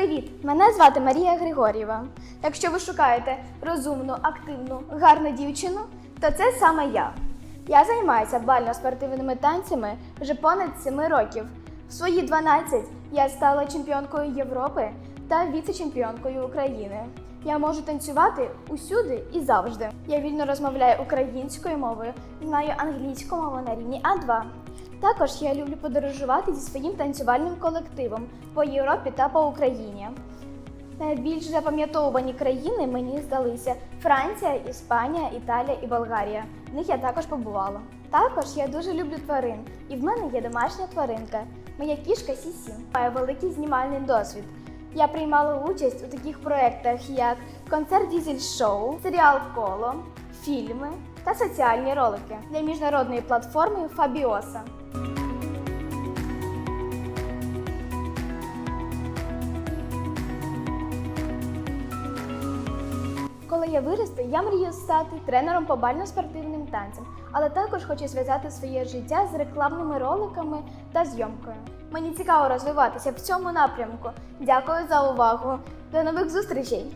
Привіт! Мене звати Марія Григорєва. Якщо ви шукаєте розумну, активну, гарну дівчину, то це саме я. Я займаюся бально-спортивними танцями вже понад 7 років. В свої 12 я стала чемпіонкою Європи та віце-чемпіонкою України. Я можу танцювати усюди і завжди. Я вільно розмовляю українською мовою, знаю англійську мову на рівні А2. Також я люблю подорожувати зі своїм танцювальним колективом по Європі та по Україні. Найбільш запам'ятовувані країни мені здалися Франція, Іспанія, Італія і Болгарія. В них я також побувала. Також я дуже люблю тварин, і в мене є домашня тваринка. Моя кішка Сісі має великий знімальний досвід. Я приймала участь у таких проєктах, як концерт Дізель Шоу, серіал Коло, фільми та соціальні ролики для міжнародної платформи Фабіоса. Коли я виросту, я мрію стати тренером по бально-спортивним танцям, але також хочу зв'язати своє життя з рекламними роликами та зйомкою. Мені цікаво розвиватися в цьому напрямку. Дякую за увагу. До нових зустрічей!